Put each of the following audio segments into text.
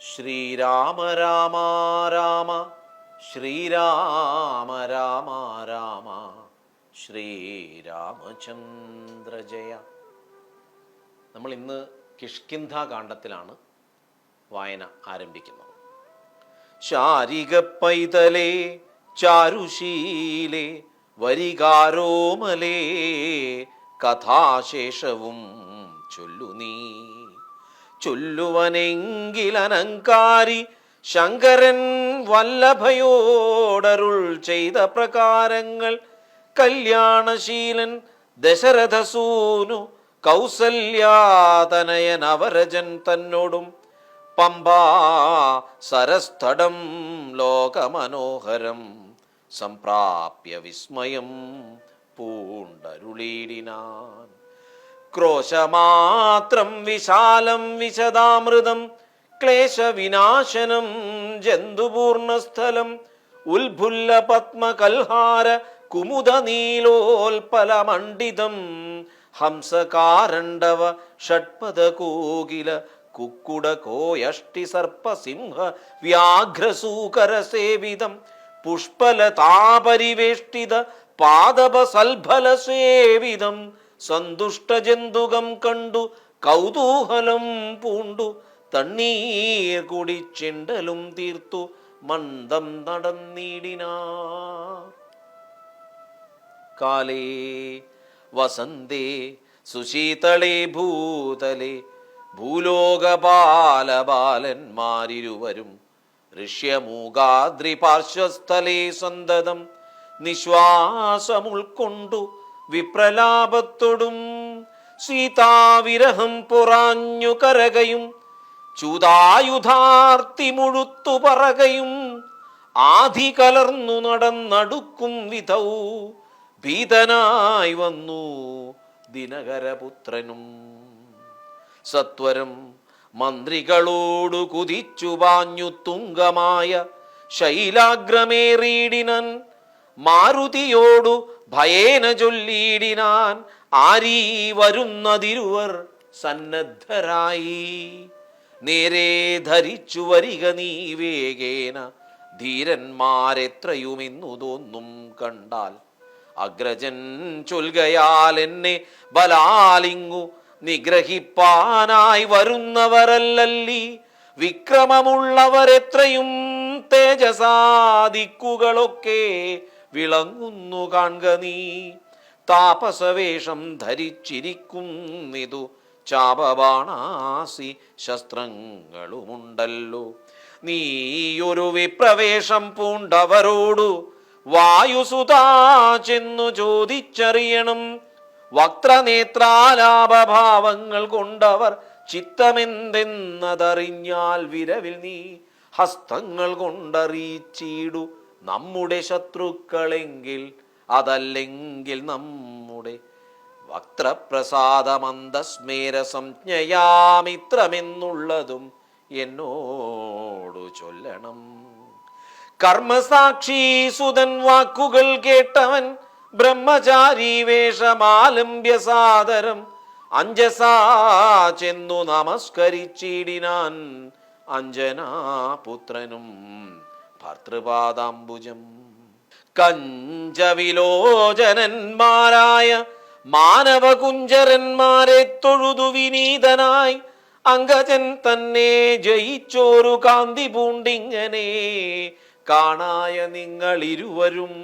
ശ്രീരാമ രാമ രാമ ശ്രീരാമ രാമ രാമ ശ്രീരാമചന്ദ്ര ജയ. നമ്മൾ ഇന്ന് കിഷ്കിന്ധ കാണ്ഡത്തിലാണ് വായന ആരംഭിക്കുന്നത്. ശാരിക പൈതലേ ചാരുശീലേ വരികാരോമലേ കഥാശേഷവും ചൊല്ലു നീ ചൊല്ലുവനെങ്കിലനങ്കാരി ശങ്കരൻ വല്ലഭയോടരുൾ ചെയ്ത പ്രകാരങ്ങൾ. കല്യാണശീലൻ ദശരഥസൂനു കൗസല്യാതനയൻ അവരജൻ തന്നോടും. പമ്പാ സരസ്ഥടം ലോകമനോഹരം സംപ്രാപ്യ വിസ്മയം പൂണ്ടരുളീടിനാൻ. ക്രോശമാത്രം വിശാലം വിശദാമൃതം ക്ലേശവിനാശനം ജന്തുപൂർണസ്ഥലം ഉത്ഭുല്ല പത്മകൽഹാര കുമുദ ഹംസകാരണ്ഡവ ഷഡ്പദകോകില കുക്കുട കോയഷ്ടി സർപ്പ സിംഹ വ്യാഘ്രസൂകര സേവിതം പുഷ്പലതാപരിവേഷ്ടിത പാദപ സൽഫല സേവിതം സന്തുഷ്ടജന്തുകം കണ്ടു കൗതൂഹലം പൂണ്ടു തണ്ണീർ കുടിച്ചിണ്ടലും തീർത്തു മന്ദം നടന്നിടിനാ. കാലേ വസന്തേ സുശീതളേ ഭൂതലേ ഭൂലോകപാലബാലന്മാരിരുവരും ഋഷ്യമൂകാദ്രിപാർശ്വസ്ഥലേ സന്തതം നിശ്വാസമുൾക്കൊണ്ടു വിപ്രലാപത്തൊടും. സീതാവിരഹം പുറാഞ്ഞു കരകയും ചൂതായുധാർത്തി മുഴുത്തു പറകയും ആധി കലർന്നു നടന്നടുക്കും വിധൗ ഭീതനായി വന്നു ദിനകരപുത്രനും. സത്വരം മന്ത്രികളോടു കുതിച്ചു പാഞ്ഞു തുങ്കമായ ശൈലാഗ്രമേറിയിടിനൻ മാരുതിയോടു ഭയേന ചൊല്ലിയിടിനാൻ ആരീ വരുന്നതിരുവർ സന്നദ്ധരായി. നേരെ ധരിച്ചു വരിക നീ വേഗേന ധീരന്മാരെത്രയുമെന്നു തോന്നും കണ്ടാൽ. അഗ്രജൻ ചൊൽകയാൽ എന്നെ ബലാലിങ്ങു നിഗ്രഹിപ്പാനായി വരുന്നവരല്ലല്ലി. വിക്രമമുള്ളവരെത്രയും തേജസാദിക്കുകളൊക്കെ വിളങ്ങുന്നു കാൺക നീ. താപസവേഷം ധരിച്ചിരിക്കുന്നിതു. ചാപബാണാസി ശസ്ത്രങ്ങളുമുണ്ടല്ലോ. നീയൊരു വിപ്രവേശം പൂണ്ടവരോടു വായുസുതാ ചെന്നു ചോദിച്ചറിയണം. വക്രനേത്രാലാപഭാവങ്ങൾ കൊണ്ടവർ ചിത്തമെന്തെന്നതറിഞ്ഞാൽ വിരവിൽ നീ ഹസ്തങ്ങൾ കൊണ്ടറിയിച്ചിടു. നമ്മുടെ ശത്രുക്കളെങ്കിൽ അതല്ലെങ്കിൽ നമ്മുടെ വക്തപ്രസാദമന്ദസ്മേരസംജ്ഞയാമിത്രമെന്നുള്ളതും എന്നോടു ചൊല്ലണം. കർമ്മസാക്ഷി സുതൻ വാക്കുകൾ കേട്ടവൻ ബ്രഹ്മചാരി വേഷമാലംബ്യ സാദരം അഞ്ജസാ ചെന്നു നമസ്കരിച്ചിടിനാൻ അഞ്ജനാപുത്രനും ഭർത്തൃപാദാംബുജം കഞ്ചവിലോചനന്മാരായ മാനവകുഞ്ചരന്മാരെ തൊഴുതു വിനീതനായി. അങ്കജൻ തന്നെ ജയിച്ചോരു കാന്തി പൂണ്ടിങ്ങനെ. കാണായ നിങ്ങൾ ഇരുവരും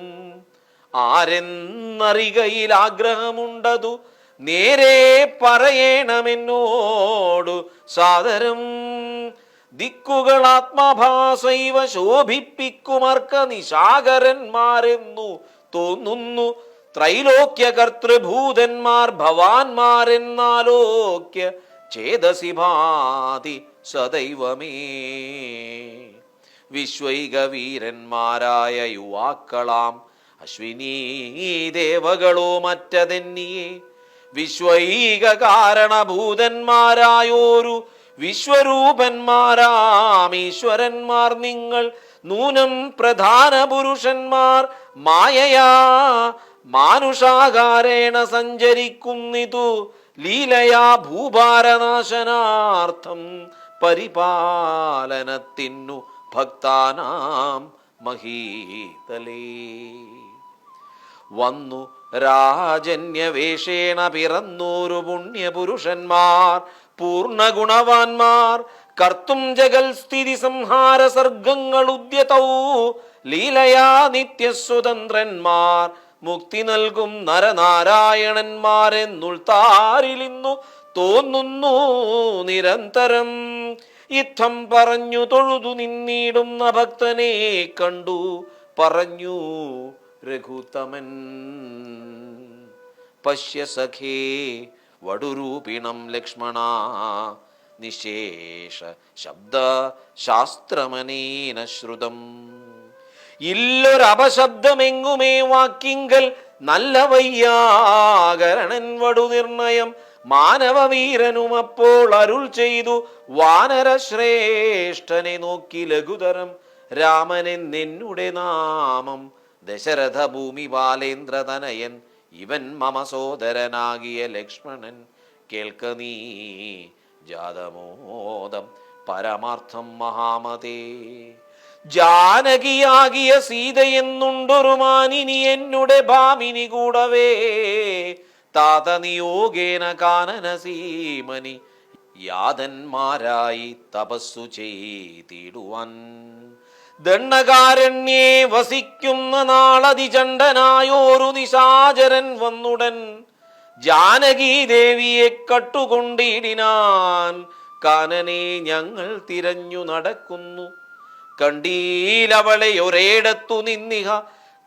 ആരെന്നറികയിൽ ആഗ്രഹമുണ്ടതു നേരെ പറയണമെന്നോടു സാദരം. ദിക്കുകൾ ആത്മഭാസൈവ ശോഭിപ്പിക്കുമർക്ക നിശാകരന്മാരെന്നു തോന്നുന്നു. ത്രൈലോക്യ കർത്തൃഭൂതന്മാർ ഭവാന്മാരെന്നാലോക്യ ചേതസി ഭാതി സദൈവമേ. വിശ്വൈക വീരന്മാരായ യുവാക്കളാം അശ്വിനീ ദേവകളോ മറ്റതെന്നിയേ. വിശ്വൈക കാരണഭൂതന്മാരായോരു വിശ്വരൂപന്മാരാം ഈശ്വരന്മാർ നിങ്ങൾ നൂനം പ്രധാന പുരുഷന്മാർ മായയാ മാനുഷാകാരേണ സഞ്ചരിക്കുന്നിതു ലീലയാ ഭൂഭാരനാശനാർത്ഥം പരിപാലനത്തിനു ഭക്താനാം മഹീതലേ. വന്നു രാജന്യവേഷേണ പിറന്നൂരു പുണ്യപുരുഷന്മാർ പൂർണഗുണവാന്മാർ കർത്തും ജഗൽ സ്ഥിതി സംഹാര സർഗങ്ങൾ ഉദ്യതൗ ലീലയാ നിത്യസ്വതന്ത്രന്മാർ മുക്തി നൽകും നരനാരായണന്മാരെന്നുൾത്താരിലിന്നു തോന്നുന്നു നിരന്തരം. യുദ്ധം പറഞ്ഞു തൊഴുതു നിന്നിടുന്ന ഭക്തനെ കണ്ടു പറഞ്ഞു രഘുത്തമൻ. പശ്യ സഖേ വടുരൂപിണം ലക്ഷ്മണ നിശേഷ ശബ്ദ ശാസ്ത്രമനേന ശ്രുതം. ഇല്ലൊരപശബ്ദമെങ്ങുമേ വാക്കിങ്കൽ നല്ല വയ്യാകരണൻ വടു നിർണയം മാനവവീരനും അപ്പോൾ അരുൾ ചെയ്തു വാനരശ്രേഷ്ഠനെ നോക്കി ലഘുതരം. രാമനെ രാമനെന്നെന്നുടെ നാമം ദശരഥ ഭൂമി ബാലേന്ദ്രതനയൻ ഇവൻ മമ സോദരനാകിയ ലക്ഷ്മണൻ കേൾക്ക നീ ജാതമോദം പരമാർത്ഥം മഹാമതേ. ജാനകിയാകിയ സീതയെന്നുണ്ടൊരു മാനിനി എന്നുടെ ഭാമിനി കൂടവേ. താത നിയോഗേന കാനന സീമനി യാതന്മാരായി തപസ്സു ചെയ്തിടുവാൻ. ദണ്ഡകാരണ്യേ വസിക്കുന്ന നാളതിചണ്ഡനായോരു നിശാചരൻ വന്നുടൻ. ജാനകി ദേവിയെ കട്ടുകൊണ്ടിടിനാൻ കാനനെ ഞങ്ങൾ തിരഞ്ഞു നടക്കുന്നു. കണ്ടീലവളെ ഒരേടത്തു നിന്നിഹ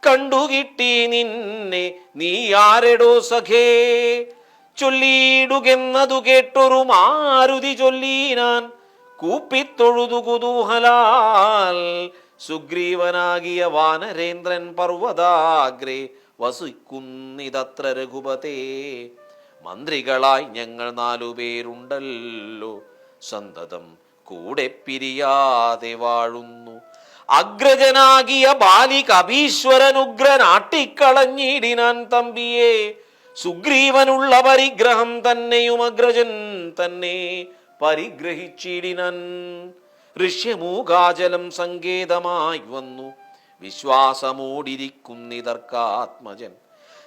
കണ്ടുകിട്ടി നിന്നെ നീ ആരെടോ സഖേ? ചൊല്ലിയിടുകെന്നതു കേട്ടൊരു മാരുതി ചൊല്ലീനാൻ കൂപ്പിത്തൊഴുതു കുതൂഹലാൽ സുഗ്രീവനാകിയ വാനരേന്ദ്രൻ പർവതാഗ്രേ വസിക്കുന്നിതത്ര രഘുപതേ. മന്ത്രികളായി ഞങ്ങൾ നാലുപേരുണ്ടല്ലോ സന്തതം കൂടെ പിരിയാതെ വാഴുന്നു. അഗ്രജനാകിയ ബാലിക നാട്ടിക്കളഞ്ഞിടിനാൻ തമ്പിയെ. സുഗ്രീവനുള്ള പരിഗ്രഹം തന്നെയും അഗ്രജൻ തന്നെ. പരിഗ്രഹിച്ചിടിനൻ. ഋഷ്യമൂകാചലം സങ്കേതമായി വന്നു. വിശ്വാസമോടിരിക്കുന്നിതർക്കാത്മജൻ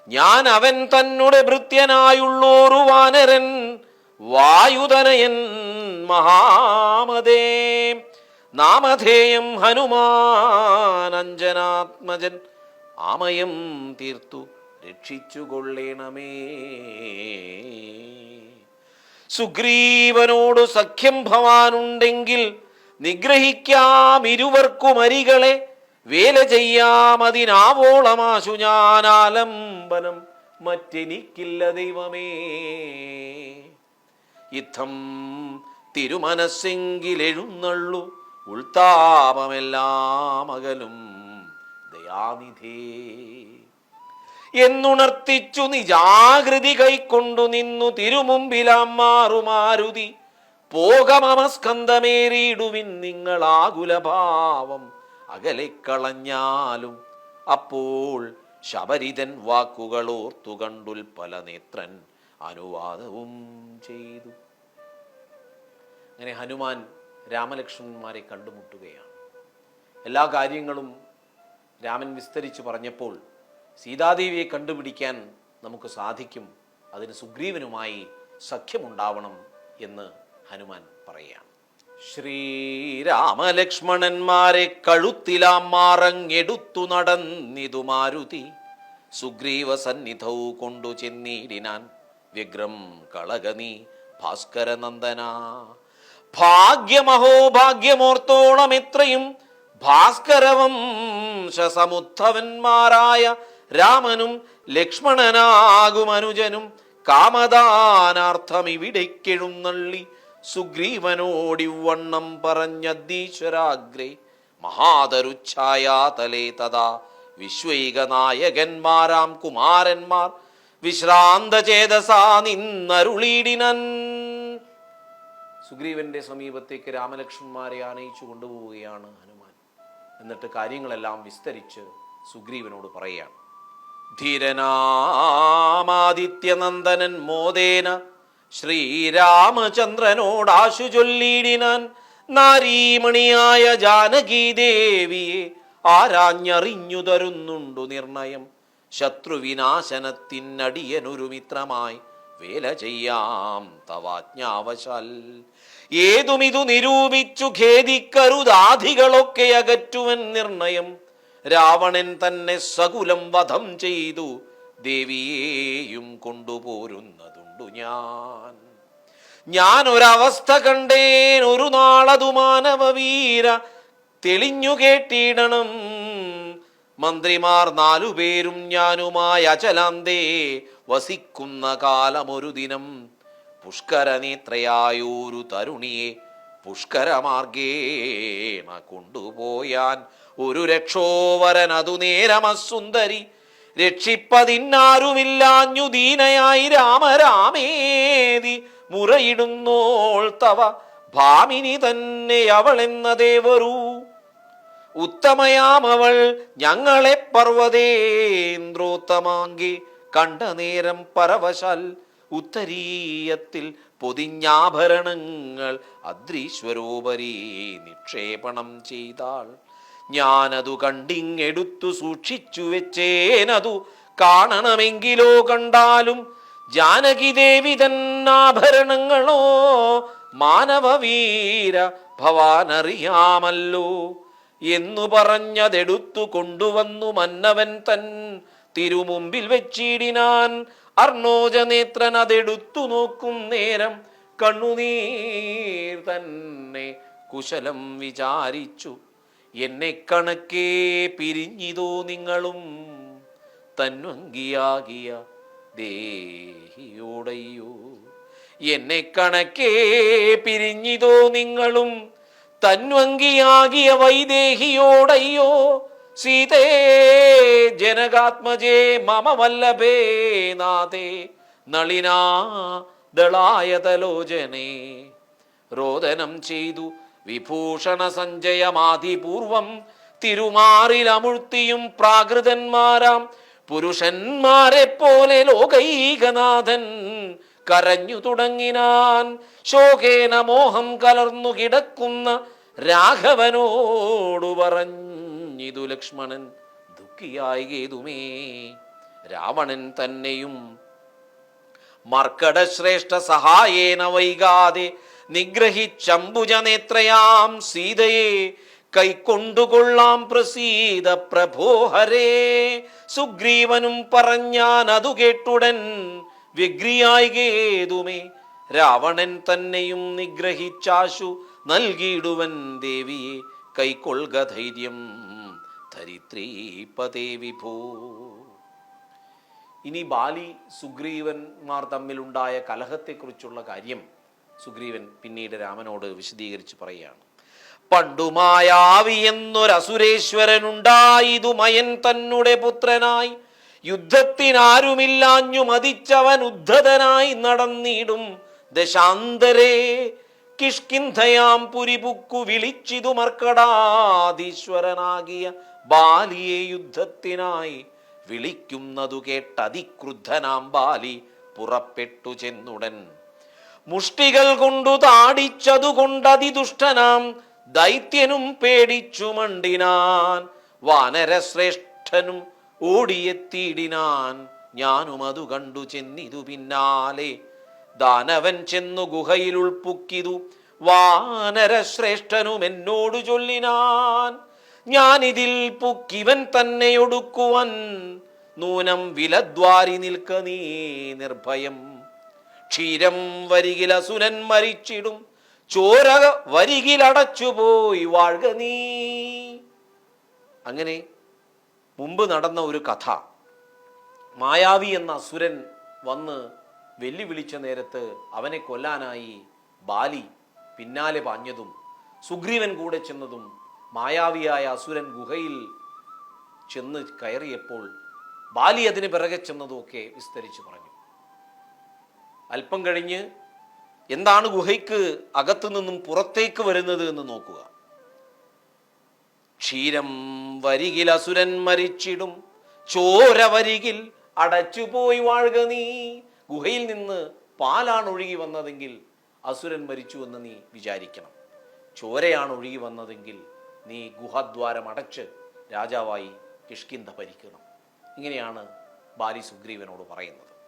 ഞാൻ അവൻ തന്നെ ഭൃത്യനായുള്ളോരു വാനരൻ വായുധനയൻ മഹാമതേ. നാമധേയം ഹനുമാനഞ്ജനാത്മജൻ ആമയം തീർത്തു രക്ഷിച്ചുകൊള്ളേണമേ. സുഗ്രീവനോട് സഖ്യം ഭവാനുണ്ടെങ്കിൽ നിഗ്രഹിക്കാം ഇരുവർക്കും അരികളെ വേല ചെയ്യാമതിനാവോളമാശു ഞാനാലംബനം. മറ്റെനിക്കില്ല ദൈവമേ. യുദ്ധം തിരുമനസ്സെങ്കിലെഴുന്നള്ളു. ഉൾത്താപമെല്ലാം അകലും. ദയാനിധേ. എന്നുണർത്തിച്ചു നിജാകൃതി കൈക്കൊണ്ടു നിന്നു തിരുമുമ്പിലാം മാറുമാരുതി പോകമസ്കന്ധമേറിയിടുവിൻ നിങ്ങൾ ആകുലഭാവം അകലെക്കളഞ്ഞാലും അപ്പോൾ ശബരിതൻ വാക്കുകൾ ഓർത്തു കണ്ടുൽപ്പല നേത്രൻ അനുവാദവും ചെയ്തു. അങ്ങനെ ഹനുമാൻ രാമലക്ഷ്മണന്മാരെ കണ്ടുമുട്ടുകയാണ്. എല്ലാ കാര്യങ്ങളും രാമൻ വിസ്തരിച്ചു പറഞ്ഞപ്പോൾ സീതാദേവിയെ കണ്ടുപിടിക്കാൻ നമുക്ക് സാധിക്കും. അതിന് സുഗ്രീവനുമായി സഖ്യമുണ്ടാവണം എന്ന് ഹനുമാൻ പറയുകയാണ്. ശ്രീരാമലക്ഷ്മണന്മാരെ കഴുത്തിലാം മാറങ്ങെടുത്തു നടന്നിതു മാരുതി. സുഗ്രീവ സന്നിധൗ കൊണ്ടു ചെന്നീടിനാൻ വ്യഗ്രം കളകനീ ഭാസ്കരനന്ദന. ഭാഗ്യമഹോ ഭാഗ്യമോർത്തോളം ഭാസ്കരവം ഭാസ്കരവംശസമുദ്ധവന്മാരായ രാമനും ലക്ഷ്മണനാകും അനുജനും കാമദാനാർത്ഥം ഇവിടേക്കെഴുന്നള്ളി സുഗ്രീവനോടിവണ്ണം പറഞ്ഞീശ്വരാഗ്രേ മഹാതരുച്ഛായാതലേ തഥാ വിശ്വൈക നായകന്മാരാം കുമാരന്മാർ വിശ്രാന്ത ചേതസാ നിന്നരുളീടിനൻ. സുഗ്രീവന്റെ സമീപത്തേക്ക് രാമലക്ഷ്മന്മാരെ ആനയിച്ചു കൊണ്ടുപോവുകയാണ് ഹനുമാൻ. എന്നിട്ട് കാര്യങ്ങളെല്ലാം വിസ്തരിച്ച് സുഗ്രീവനോട് പറയുകയാണ്. ധീരനാമാദിത്യനന്ദനൻ മോദേന ശ്രീരാമചന്ദ്രനോടാശു ചൊല്ലിടിനാൻ നാരീമണിയായ ജാനകീദേവിയെ ആരാഞ്ഞറിഞ്ഞു തരുന്നുണ്ടു നിർണയം. ശത്രുവിനാശനത്തിനടിയനൊരു മിത്രമായി വേല ചെയ്യാം തവാജ്ഞാവശാൽ. ഏതുമിതു നിരൂപിച്ചു ഖേദിക്കരുതാധികളൊക്കെ അകറ്റുവൻ നിർണയം. രാവണൻ തന്നെ സകുലം വധം ചെയ്തു. ദേവിയെയും കൊണ്ടുപോരുന്നതുണ്ടു ഞാൻ. ഞാൻ ഒരവസ്ഥ കണ്ടേൻ ഒരു നാളതു മാനവ വീര തെളിഞ്ഞു കേട്ടിടണം. മന്ത്രിമാർ നാലുപേരും ഞാനുമായി അചലാന്തേ വസിക്കുന്ന കാലമൊരു ദിനം. പുഷ്കരനേത്രയായൊരു തരുണിയെ പുഷ്കരമാർഗേണ കൊണ്ടുപോയാൻ ഒരു രക്ഷോവരൻ അതു നേരമസുന്ദരി രക്ഷിപ്പതിന്നാരുമില്ലാഞ്ഞു ദീനയായി രാമരാമേതി. മുറയിടുന്നോൾ തവ ഭാമിനി തന്നെ അവളെന്ന ദേവറൂ. ഉത്തമയാമവൾ ഞങ്ങളെ പർവതേന്ദ്രോത്തമാങ്കി കണ്ട നേരം പരവശാൽ ഉത്തരീയത്തിൽ പൊതിഞ്ഞാഭരണങ്ങൾ അദ്രീശ്വരോപരി നിക്ഷേപണം ചെയ്താൾ. ഞാനതു കണ്ടിങ്ങെടുത്തു സൂക്ഷിച്ചു വെച്ചേനതു കാണണമെങ്കിലോ കണ്ടാലും ജാനകി ദേവി തന്നാഭരണങ്ങളോ മാനവവീര ഭവാനറിയാമല്ലോ എന്നു പറഞ്ഞതെടുത്തു കൊണ്ടുവന്നു മന്നവൻ തൻ തിരുമുമ്പിൽ വെച്ചിടിനാൻ അർണോജനേത്രൻ അതെടുത്തു നോക്കും നേരം കണ്ണുനീർ തന്നെ കുശലം വിചാരിച്ചു. എന്നെ കണക്കേ പിരിഞ്ഞിതോ നിങ്ങളും തന്വങ്കിയാകിയ ദേഹിയോടയ്യോ. എന്നെ കണക്കേ പിരിഞ്ഞിതോ നിങ്ങളും തന്വങ്കിയാകിയ വൈദേഹിയോടയ്യോ. സീതേ ജനകാത്മജേ മമ വല്ലഭേ നാഥേ നളിനാ ദളായതലോചനേ. രോദനം ചെയ്തു വിഭൂഷണ സഞ്ജയമാതിപൂർവം തിരുമാറിലമുഴ്ത്തിയും പ്രാകൃതന്മാരാം പുരുഷന്മാരെ പോലെ ലോകൈകനാഥൻ കരഞ്ഞു തുടങ്ങിനാൻ. ശോകേന മോഹം കലർന്നു കിടക്കുന്ന രാഘവനോടു പറഞ്ഞിതു ലക്ഷ്മണൻ ദുഃഖിയായി ഗേതുമേ രാവണൻ തന്നെയും മർക്കടശ്രേഷ്ഠ സഹായേന വൈകാതെ നിഗ്രഹിച്ചംബുജനേത്രയാം സീതയെ കൈക്കൊണ്ടുകൊള്ളാം പ്രസീത പ്രഭോഹരേ. സുഗ്രീവനും പറഞ്ഞാൻ അതു കേട്ടുടൻ വിഗ്രിയായി ഗേതുമേ രാവണൻ തന്നെയും നിഗ്രഹിച്ചാശു നൽകിയിടുവൻ ദേവിയെ. കൈക്കൊള്ളുക ധൈര്യം ഇനി ബാലി സുഗ്രീവന്മാർ തമ്മിലുണ്ടായ കലഹത്തെക്കുറിച്ചുള്ള കാര്യം സുഗ്രീവൻ പിന്നീട് രാമനോട് വിശദീകരിച്ച് പറയുകയാണ്. പണ്ടുമായാവി എന്നൊരസുരേശ്വരനുണ്ടായിതു മയൻ തന്നെ പുത്രനായി. യുദ്ധത്തിനാരുമില്ലാഞ്ഞു മതിച്ചവൻ ഉദ്ധതനായി നടന്നിടും. ദശാന്തരേ കിഷ്കിന്ധയാം പുരിപുക്കു വിളിച്ചിതു മർക്കടാധീശ്വരനാകിയ ബാലിയെ യുദ്ധത്തിനായി. വിളിക്കുന്നതു കേട്ടതിക്രുദ്ധനാം ബാലി പുറപ്പെട്ടു ചെന്നുടൻ. മുഷ്ടികൾ കൊണ്ടു താടിച്ചതുകൊണ്ടതിദുഷ്ടനാം ദൈത്യനും പേടിച്ചു മണ്ടിനാൻ. വാനരശ്രേഷ്ഠനും ഓടിയെത്തിയിടിനാൻ. ഞാനും അതു കണ്ടു ചെന്നിതു പിന്നാലെ. ദാനവൻ ചെന്നു ഗുഹയിൽ ഉൾപ്പുക്കിതു വാനരശ്രേഷ്ഠനും എന്നോട് ചൊല്ലിനാൻ. ഞാനിതിൽ പുക്കിവൻ തന്നെ ഒടുക്കുവൻ. നൂനം വിലദ്വാരി നിൽക്ക നീ നിർഭയം. ക്ഷീരം വരികിൽ അസുരൻ മരിച്ചിടും. ചോര വരികിലടച്ചുപോയി വാഴ്ക നീ. അങ്ങനെ മുമ്പ് നടന്ന ഒരു കഥ. മായാവി എന്ന അസുരൻ വന്ന് വെല്ലുവിളിച്ച നേരത്ത് അവനെ കൊല്ലാനായി ബാലി പിന്നാലെ പാഞ്ഞതും സുഗ്രീവൻ കൂടെ ചെന്നതും മായാവിയായ അസുരൻ ഗുഹയിൽ ചെന്ന് കയറിയപ്പോൾ ബാലി അതിന് പിറകെ ചെന്നതുമൊക്കെ വിസ്തരിച്ചു പറഞ്ഞു. അല്പം കഴിഞ്ഞ് എന്താണ് ഗുഹയ്ക്ക് അകത്തു നിന്നും പുറത്തേക്ക് വരുന്നത് എന്ന് നോക്കുക. ക്ഷീരം വരികിൽ അസുരൻ മരിച്ചിടും. ചോര വരികിൽ അടച്ചുപോയി വാഴുക നീ. ഗുഹയിൽ നിന്ന് പാലാണ് ഒഴുകി വന്നതെങ്കിൽ അസുരൻ മരിച്ചു എന്ന് നീ വിചാരിക്കണം. ചോരയാണ് ഒഴുകി വന്നതെങ്കിൽ നീ ഗുഹദ്വാരം അടച്ച് രാജാവായി കിഷ്കിന്ധ ഭരിക്കണം. ഇങ്ങനെയാണ് ബാലി സുഗ്രീവനോട് പറയുന്നത്.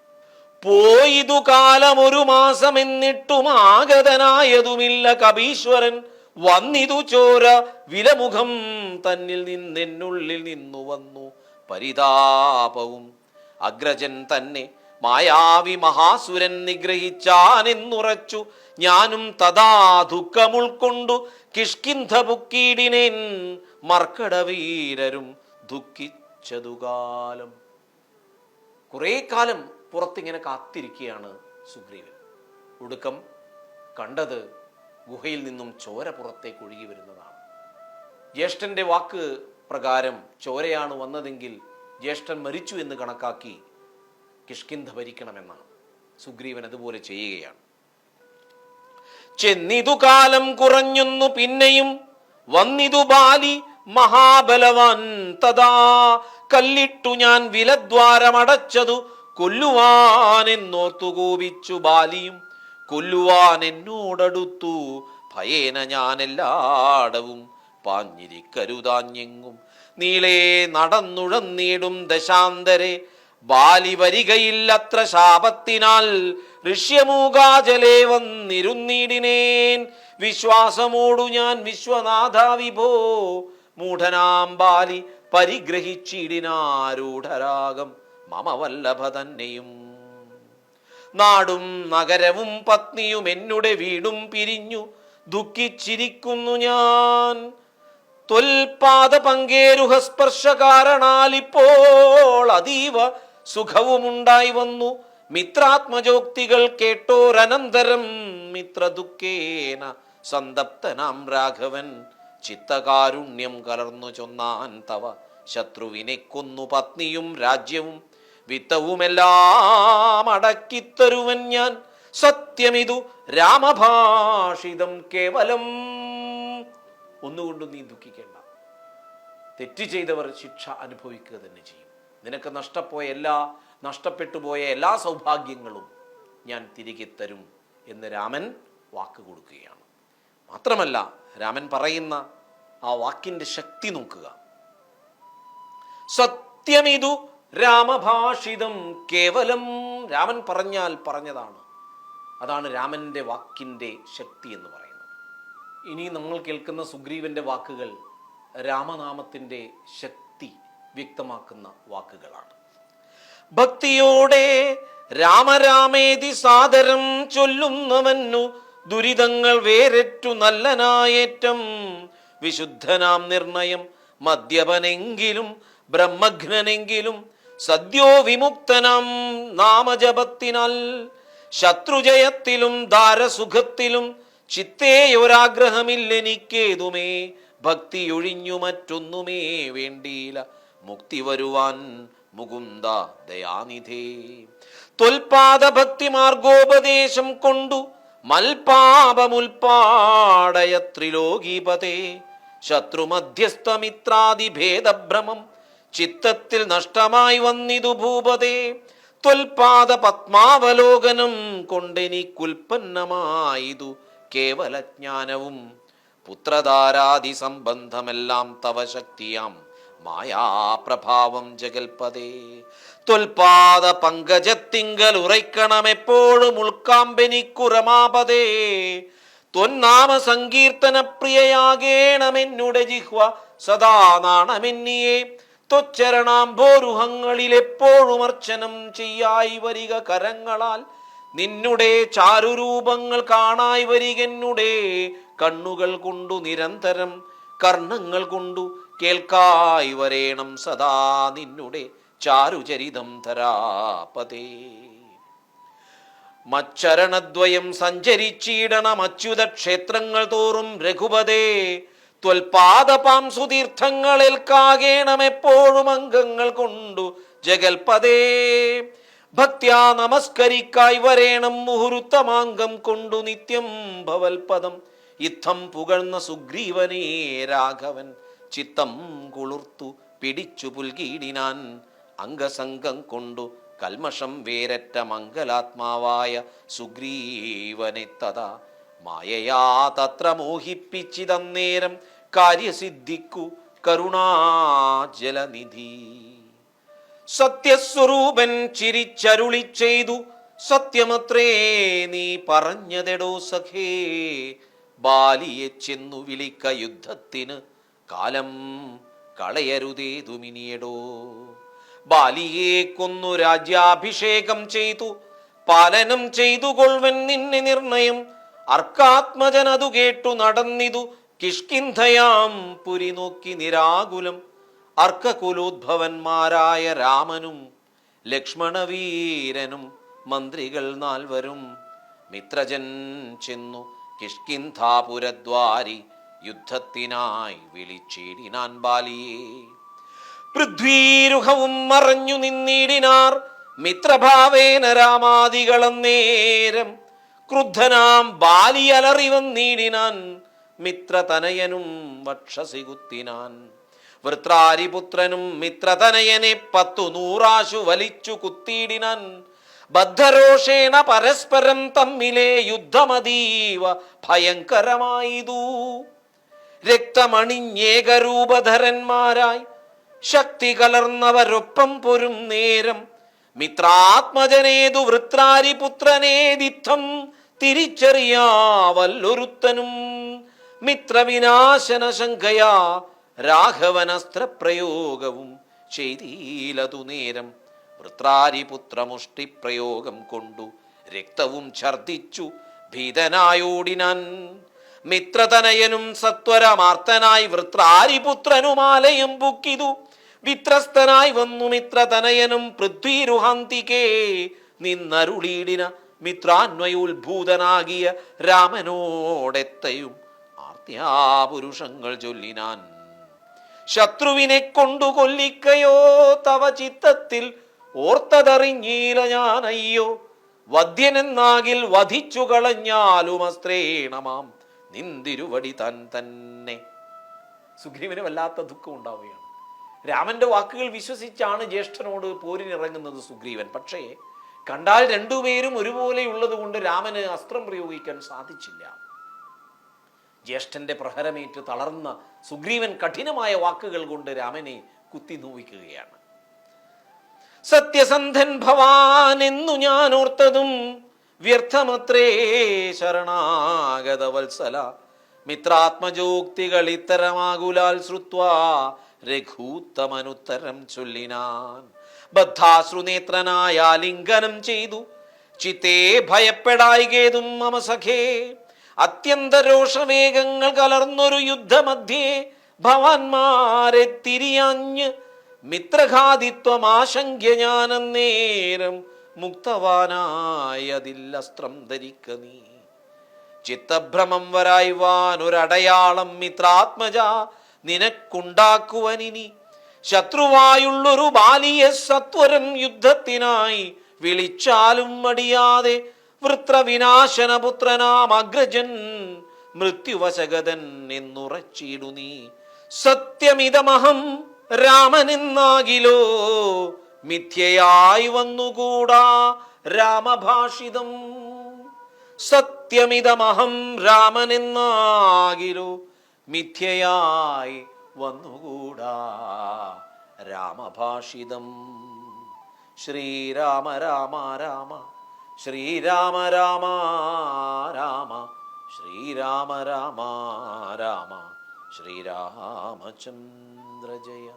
പോയിതു കാലം ഒരു മാസം എന്നിട്ടും ആഗതനായതുമില്ല കപീശ്വരൻ. വന്നിതു ചോര വിലമുഖം തന്നിൽ നിന്നെന്നുള്ളിൽ നിന്നു വന്നു പരിതാപവും. അഗ്രജൻ തന്നെ മായാവി മഹാസുരൻ നിഗ്രഹിച്ചാനെന്നുറച്ചു. ഞാനും തഥാ ദുഃഖമുൾക്കൊണ്ടു കിഷ്കിന്ധ പുക്കീടിനേൻ മർക്കടവീരരും ദുഃഖിച്ചതുകാലം. കുറേ കാലം പുറത്തിങ്ങനെ കാത്തിരിക്കുകയാണ് സുഗ്രീവൻ. ഒടുക്കം കണ്ടത് ഗുഹയിൽ നിന്നും ചോര പുറത്തേക്ക് ഒഴുകി വരുന്നതാണ്. ജ്യേഷ്ഠന്റെ വാക്ക് പ്രകാരം ചോരയാണ് വന്നതെങ്കിൽ ജ്യേഷ്ഠൻ മരിച്ചു എന്ന് കണക്കാക്കി കിഷ്കിന്ധ ഭരിക്കണമെന്നാണ്. സുഗ്രീവൻ അതുപോലെ ചെയ്യുകയാണ്. ചെന്നിതു കാലം കുറഞ്ഞൊന്നു പിന്നെയും വന്നിതു ബാലി മഹാബലവാൻ തഥാ കല്ലിട്ടു ഞാൻ വിലദ്വാരമടച്ചതു കൊല്ലുവാനെന്നോർത്തു കോപിച്ചു ബാലിയും കൊല്ലുവാൻ എന്നോടടുത്തു ഭയേന ഞാൻ എല്ലാടവും പാഞ്ഞിരിക്കരുതാഞ്ഞെങ്ങും. നീളേ നടന്നുഴന്നീടും ദശാന്തരെ ബാലി വരികയില്ലത്ര ശാപത്തിനാൽ ഋഷ്യമൂകാജലേ വന്നിരുന്നീടിനേൻ. വിശ്വാസമോടു ഞാൻ വിശ്വനാഥ വിഭോ മൂഢനാം ബാലി പരിഗ്രഹിച്ചിടിനാരൂഢരാഗം. മമ വല്ലഭ തന്നെയും നാടും നഗരവും പത്നിയും എന്നുടെ വീടും പിരിഞ്ഞു ദുഃഖിച്ചിരിക്കുന്നു ഞാൻ. തൊൽപാദ പങ്കേരുഹസ്പർശ കാരണാൽ ഇപ്പോൾ അതീവ സുഖവുമുണ്ടായി വന്നു. മിത്രാത്മജോക്തികൾ കേട്ടോരനന്തരം മിത്ര ദുഃഖേന സന്തപ്തനാം രാഘവൻ. ചിത്തകാരുണ്യം കലർന്നു ചൊന്നാൻ തവ ശത്രുവിനെ കൊന്നു പത്നിയും രാജ്യവും വിത്തവുമെല്ലാം അടക്കിത്തരുവൻ ഞാൻ. സത്യമിതു രാമഭാഷിതം കേവലം. ഒന്നുകൊണ്ടും നീ ദുഃഖിക്കേണ്ട. തെറ്റ് ചെയ്തവർ ശിക്ഷ അനുഭവിക്കുക തന്നെ ചെയ്യും. നിനക്ക് നഷ്ടപ്പോയ എല്ലാ നഷ്ടപ്പെട്ടു പോയ എല്ലാ സൗഭാഗ്യങ്ങളും ഞാൻ തിരികെ തരും എന്ന് രാമൻ വാക്ക് കൊടുക്കുകയാണ്. മാത്രമല്ല രാമൻ പറയുന്ന ആ വാക്കിന്റെ ശക്തി നോക്കുക. സത്യമിതു രാമഭാഷിതം കേവലം രാമൻ പറഞ്ഞാൽ പറഞ്ഞതാണ്. അതാണ് രാമന്റെ വാക്കിന്റെ ശക്തി എന്ന് പറയുന്നത്. ഇനി നമ്മൾ കേൾക്കുന്ന സുഗ്രീവന്റെ വാക്കുകൾ രാമനാമത്തിന്റെ ശക്തി വ്യക്തമാക്കുന്ന വാക്കുകളാണ്. ഭക്തിയോടെ രാമരാമേതി സാദരം ചൊല്ലുന്നവന്നു ദുരിതങ്ങൾ വേരറ്റു നല്ലനായേറ്റം വിശുദ്ധനാം നിർണയം മദ്യപനെങ്കിലും ബ്രഹ്മഘ്നെങ്കിലും സദ്യോ വിമുക്തനം നാമജപത്തിനാൽ. ശത്രുജയത്തിലും ദാരസുഖത്തിലും ചിത്തേയൊരാഗ്രഹമില്ലെനിക്കേതുമേ? ഭക്തിയൊഴിഞ്ഞു മറ്റൊന്നുമേ വേണ്ടിയില്ല. മുക്തി വരുവാൻ മുകുന്ദ ദയാനിധേ. തൊൽപാദ ഭക്തി മാർഗോപദേശം കൊണ്ടു മൽപാപമുൽപാടയ ത്രിലോകീപതേ. ശത്രുമധ്യസ്ഥമിത്രാദി ഭേദഭ്രമം ചിത്തത്തിൽ നഷ്ടമായി വന്നിതു ഭൂപതേ. ത്വൽപാദ പത്മാവലോകനം കൊണ്ടെനിക്കുൽപ്പന്നമായിതു കേവലജ്ഞാനവും. പുത്രധാരാദി സംബന്ധമെല്ലാം തവ ശക്തിയാം മായാപ്രഭാവം ജഗൽപതേ. ത്വൽപാദ പങ്കജത്തിങ്കൽ ഉറയ്ക്കണമെപ്പോഴും ഉൾക്കാമ്പെനിക്കുറമാപതേ. ത്വന്നാമ സങ്കീർത്തന പ്രിയയാകേണമെന്നുടെ ജിഹ്വ സദാ നാണമെന്നിയെ ത്വച്ചരണാംഭോരുഹങ്ങളിൽ എപ്പോഴും അർച്ചനം ചെയ്യായി വരിക കരങ്ങളാൽ. നിന്നുടെ ചാരുരൂപങ്ങൾ കാണായി വരികെന്നുടെ കണ്ണുകൾ കൊണ്ടു നിരന്തരം കർണങ്ങൾ കൊണ്ടു കേൾക്കായി വരേണം സദാ നിന്നുടെ ചാരുചരിതം ധരാപതേ മച്ചരണദ്വയം സഞ്ചരിച്ചിടണം അച്യുത ക്ഷേത്രങ്ങൾ തോറും രഘുപതേ. ത്വൽപാദപാം കാകേണമെപ്പോഴും അംഗങ്ങൾ കൊണ്ടു ജഗൽപദേ ഭക്യാ നമസ്കരിക്കായി വരേണം മുഹുരുത്തമാംഗം കൊണ്ടു നിത്യം ഭവൽപദം. ഇത്തം പുകഴ്ന്ന സുഗ്രീവനേ രാഘവൻ ചിത്തം കുളിർത്തു പിടിച്ചു പുൽകീടിനാൻ അംഗസംഗം കൊണ്ടു കൽമഷം വേരറ്റ മംഗലാത്മാവായ സുഗ്രീവനെത്തത മായയാ തത്ര മോഹിപ്പിച്ചിതന്നേരം കാര്യസിദ്ധിക്കു കരുണാജലനിധി. സത്യസ്വരൂപൻ ചിരിച്ചരുളി ചെയ്തു സത്യമത്രേ നീ പറഞ്ഞതെടോ സഖേ. ബാലിയെ ചെന്നു വിളിക്ക യുദ്ധത്തിന് കാലം കളയരുതേതുമിനിയടോ. ബാലിയെ കൊന്നു രാജ്യാഭിഷേകം ചെയ്തു പാലനം ചെയ്തു കൊൾവൻ നിന്നെ നിർണയം. അർക്കാത്മജനതു കേട്ടു നടന്നിതു. കിഷ്കിന്ധയാം പുരി നോക്കി നിരാകുലം. അർക്കകുലോദ്ഭവന്മാരായ രാമനും ലക്ഷ്മണവീരനും മന്ത്രികൾ നാൽവരും. മിത്രജൻ ചെന്നു കിഷ്കിന്ധാപുരദ്വാരി യുദ്ധത്തിനായി വിളിച്ചിടിനാൻ ബാലിയെ. പൃഥ്വീരുഹവും മറഞ്ഞു നിന്നിടിനാർ മിത്രഭാവേന രാമാദികളന്നേരം. ക്രുദ്ധനാം ബാലിയലറിവന്നീടിനാൻ മിത്രതനയനും വക്ഷസികുത്തിനാൻ. വൃത്രാരിപുത്രനും മിത്രതനയനെ പത്തു നൂറാശു വലിച്ചു കുത്തിയിടിനാൻ. ബദ്ധരോഷേണ പരസ്പരം തമ്മിലെ യുദ്ധമതീവ ഭയങ്കരമായിതു. രക്തമണിഞ്ഞേകരൂപധരന്മാരായി ശക്തി കലർന്നവരൊപ്പം പൊരും നേരം. മിത്രാത്മജനേതു വൃത്രാരിപുത്രനേദിത്തം തിരിച്ചറിയാവല്ലൊരുത്തനും മിത്രവിനാശന ശങ്കയാ രാഘവനസ്ത്രപ്രയോഗവും ചെയ്തീലതു നേരം. വൃത്രാരിപുത്രമുഷ്ടിപ്രയോഗം കൊണ്ടു രക്തവും ഛർദിച്ചു ഭീതനായോടിനാൻ. മിത്രതനയനും സത്വരമാർത്തനായി വൃത്രാരിപുത്രനുമാലയം പുക്കിതു. വിത്രസ്തനായി വന്നു മിത്രതനയനും പൃഥ്വീരുഹാന്തികേ നിന്നരുളീടിന മിത്രാന്വയോത്ഭൂതനാകിയ രാമനോടെത്തയും ആർത്തിയാപുരുഷങ്ങൾ ചൊല്ലിനാൻ. ശത്രുവിനെ കൊണ്ടു കൊല്ലിക്കയോ തവ ചിത്തത്തിൽ ഓർത്തതറിഞ്ഞീല ഞാൻ അയ്യോ വധ്യനെന്നാകിൽ വധിച്ചു കളഞ്ഞാലും അസ്ത്രേണമാം നിന്തിരുവടി താൻ തന്നെ. സുഗ്രീവന് വല്ലാത്ത ദുഃഖം ഉണ്ടാവുകയാണ്. രാമന്റെ വാക്കുകൾ വിശ്വസിച്ചാണ് ജ്യേഷ്ഠനോട് പോരിനിറങ്ങുന്നത് സുഗ്രീവൻ. പക്ഷേ കണ്ടാൽ രണ്ടുപേരും ഒരുപോലെയുള്ളത് കൊണ്ട് രാമന് അസ്ത്രം പ്രയോഗിക്കാൻ സാധിച്ചില്ല. ജ്യേഷ്ഠന്റെ പ്രഹരമേറ്റ് തളർന്ന സുഗ്രീവൻ കഠിനമായ വാക്കുകൾ കൊണ്ട് രാമനെ കുത്തി നോവിക്കുകയാണ്. സത്യസന്ധൻ ഭവാൻ എന്നു ഞാൻ ഓർത്തതും വ്യർത്ഥമത്രേ ശരണാഗത വത്സല മിത്രാത്മജോക്തികൾ ഇത്തരമാകുലാൽ ശ്രുത്വാ രഘൂത്തമനുത്തരം ചൊല്ലിനാൻ. ബദ്ധാശ്രുനേത്രനായ ആലിംഗനം ചെയ്തു. ചിത്തേ ഭയപ്പെടായികേതും മമ സഖേ. അത്യന്ത രോഷവേഗങ്ങൾ കലർന്നൊരു യുദ്ധമധ്യേ ഭവാന്മാരെ തിരിയാഞ്ഞ് ഞാനേരം ഞാനന്നേരം മുക്തവാനായതില്ലസ്ത്രം ധരിക്ക നീ. ചിത്തഭ്രമം വരായ്വാൻ ഒരടയാളം മിത്രാത്മജ നിനക്കുണ്ടാക്കുവനിനി. ശത്രുവായുള്ളൊരു ബാലിയെ സത്വരൻ യുദ്ധത്തിനായി വിളിച്ചാലും മടിയാതെ വൃത്രവിനാശനപുത്രനാം അഗ്രജൻ മൃത്യുവശഗതൻ എന്നുറച്ചിടു നീ. സത്യമിതമഹം രാമനെന്നാകിലോ? മിഥ്യയായി വന്നുകൂടാ രാമഭാഷിതം. സത്യമിതമഹം രാമനെന്നാകിലോ? മിഥ്യയായി വന്നുകൂടാ. രാമഭാഷിതം. ശ്രീരാമ രാമ രാമ. ശ്രീരാമ രാമ രാമ. ശ്രീരാമ രാമ രാമ. ശ്രീരാമചന്ദ്ര ജയ